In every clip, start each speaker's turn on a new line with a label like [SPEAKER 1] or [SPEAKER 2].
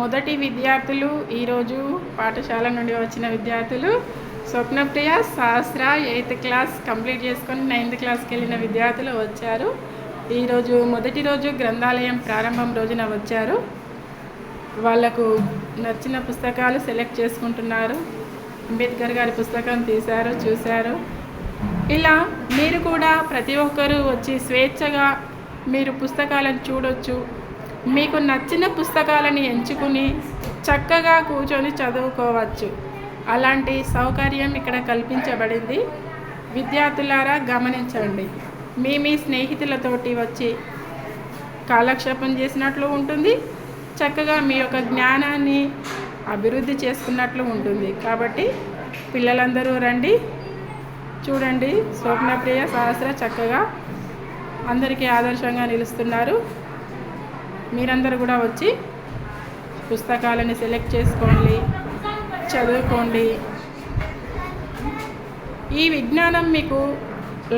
[SPEAKER 1] మొదటి విద్యార్థులు ఈరోజు పాఠశాల నుండి వచ్చిన విద్యార్థులు Swapnapriya Sahasra eighth class complete చేసుకొని నైన్త్ క్లాస్కి వెళ్ళిన విద్యార్థులు వచ్చారు. ఈరోజు మొదటి రోజు గ్రంథాలయం ప్రారంభం రోజున వచ్చారు. వాళ్ళకు నచ్చిన పుస్తకాలు సెలెక్ట్ చేసుకుంటున్నారు. అంబేద్కర్ గారి పుస్తకం తీశారు చూశారు. ఇలా మీరు కూడా ప్రతి ఒక్కరూ వచ్చి స్వేచ్ఛగా మీరు పుస్తకాలను చూడొచ్చు. మీకు నచ్చిన పుస్తకాలను ఎంచుకుని చక్కగా కూర్చొని చదువుకోవచ్చు. అలాంటి సౌకర్యం ఇక్కడ కల్పించబడింది. విద్యార్థులారా గమనించండి. మీ మీ స్నేహితులతోటి వచ్చి కాలక్షేపం చేసినట్లు ఉంటుంది. చక్కగా మీ యొక్క జ్ఞానాన్ని అభివృద్ధి చేసుకున్నట్లు ఉంటుంది. కాబట్టి పిల్లలందరూ రండి. చూడండి. స్వప్నప్రియ సహస్ర చక్కగా అందరికీ ఆదర్శంగా నిలుస్తున్నారు. మీరందరూ కూడా వచ్చి పుస్తకాలని సెలెక్ట్ చేసుకోండి చదువుకోండి. ఈ విజ్ఞానం మీకు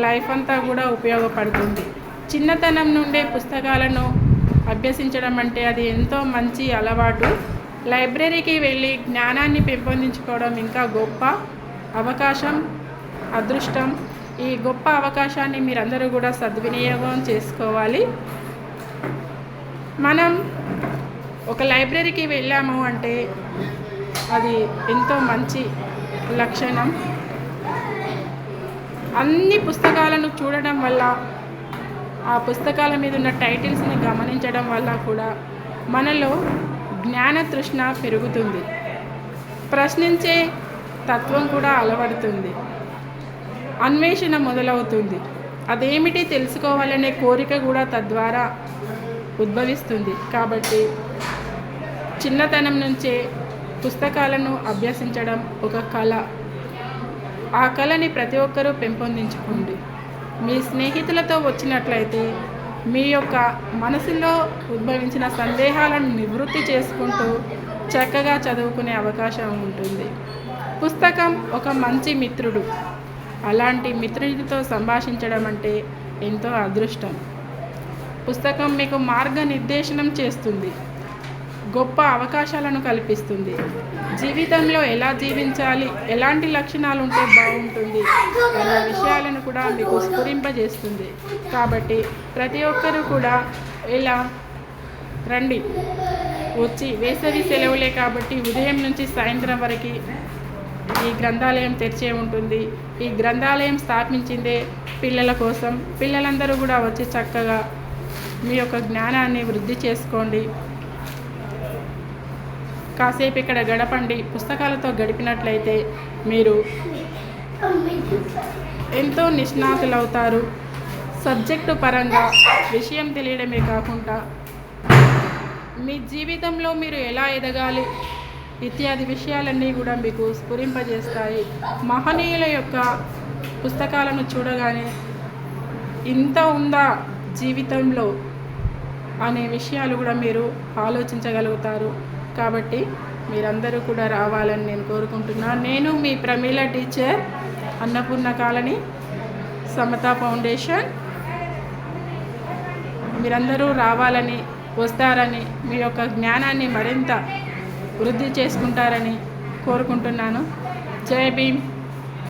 [SPEAKER 1] లైఫ్ అంతా కూడా ఉపయోగపడుతుంది. చిన్నతనం నుండే పుస్తకాలను అభ్యసించడం అంటే అది ఎంతో మంచి అలవాటు. లైబ్రరీకి వెళ్ళి జ్ఞానాన్ని పెంపొందించుకోవడం ఇంకా గొప్ప అవకాశం అదృష్టం. ఈ గొప్ప అవకాశాన్ని మీరందరూ కూడా సద్వినియోగం చేసుకోవాలి. మనం ఒక లైబ్రరీకి వెళ్ళాము అంటే అది ఎంతో మంచి లక్షణం. అన్ని పుస్తకాలను చూడడం వల్ల ఆ పుస్తకాల మీద ఉన్న టైటిల్స్ని గమనించడం వల్ల కూడా మనలో జ్ఞాన తృష్ణ పెరుగుతుంది. ప్రశ్నించే తత్వం కూడా అలవడుతుంది. అన్వేషణ మొదలవుతుంది. అదేమిటి తెలుసుకోవాలనే కోరిక కూడా తద్వారా ఉద్భవిస్తుంది. కాబట్టి చిన్నతనం నుంచే పుస్తకాలను అభ్యసించడం ఒక కళ. ఆ కళని ప్రతి ఒక్కరూ పెంపొందించుకోండి. మీ స్నేహితులతో వచ్చినట్లయితే మీ యొక్క మనసులో ఉద్భవించిన సందేహాలను నివృత్తి చేసుకుంటూ చక్కగా చదువుకునే అవకాశం ఉంటుంది. పుస్తకం ఒక మంచి మిత్రుడు. అలాంటి మిత్రుడితో సంభాషించడం అంటే ఎంతో అదృష్టం. పుస్తకం మీకు మార్గనిర్దేశనం చేస్తుంది. గొప్ప అవకాశాలను కల్పిస్తుంది. జీవితంలో ఎలా జీవించాలి? ఎలాంటి లక్షణాలు ఉంటే బాగుంటుంది అనే విషయాలను కూడా మీకు స్ఫురింపజేస్తుంది. కాబట్టి ప్రతి ఒక్కరూ కూడా ఇలా రండి. వచ్చి వేసవి సెలవులే కాబట్టి ఉదయం నుంచి సాయంత్రం వరకు ఈ గ్రంథాలయం తెరిచే ఉంటుంది. ఈ గ్రంథాలయం స్థాపించిందే పిల్లల కోసం. పిల్లలందరూ కూడా వచ్చి చక్కగా మీ యొక్క జ్ఞానాన్ని వృద్ధి చేసుకోండి. కాసేపు ఇక్కడ గడపండి. పుస్తకాలతో గడిపినట్లయితే మీరు ఎంతో నిష్ణాతులవుతారు. సబ్జెక్టు పరంగా విషయం తెలియడమే కాకుండా మీ జీవితంలో మీరు ఎలా ఎదగాలి ఇత్యాది విషయాలన్నీ కూడా మీకు స్ఫురింపజేస్తాయి. మహనీయుల యొక్క పుస్తకాలను చూడగానే ఇంత ఉందా జీవితంలో? అనే విషయాలు కూడా మీరు ఆలోచించగలుగుతారు. కాబట్టి మీరందరూ కూడా రావాలని నేను కోరుకుంటున్నాను నేను మీ Pramila teacher Annapurna colony Samata foundation. మీరందరూ రావాలని వస్తారని మీ యొక్క జ్ఞానాన్ని మరింత వృద్ధి చేసుకుంటారని కోరుకుంటున్నాను. జై భీమ్.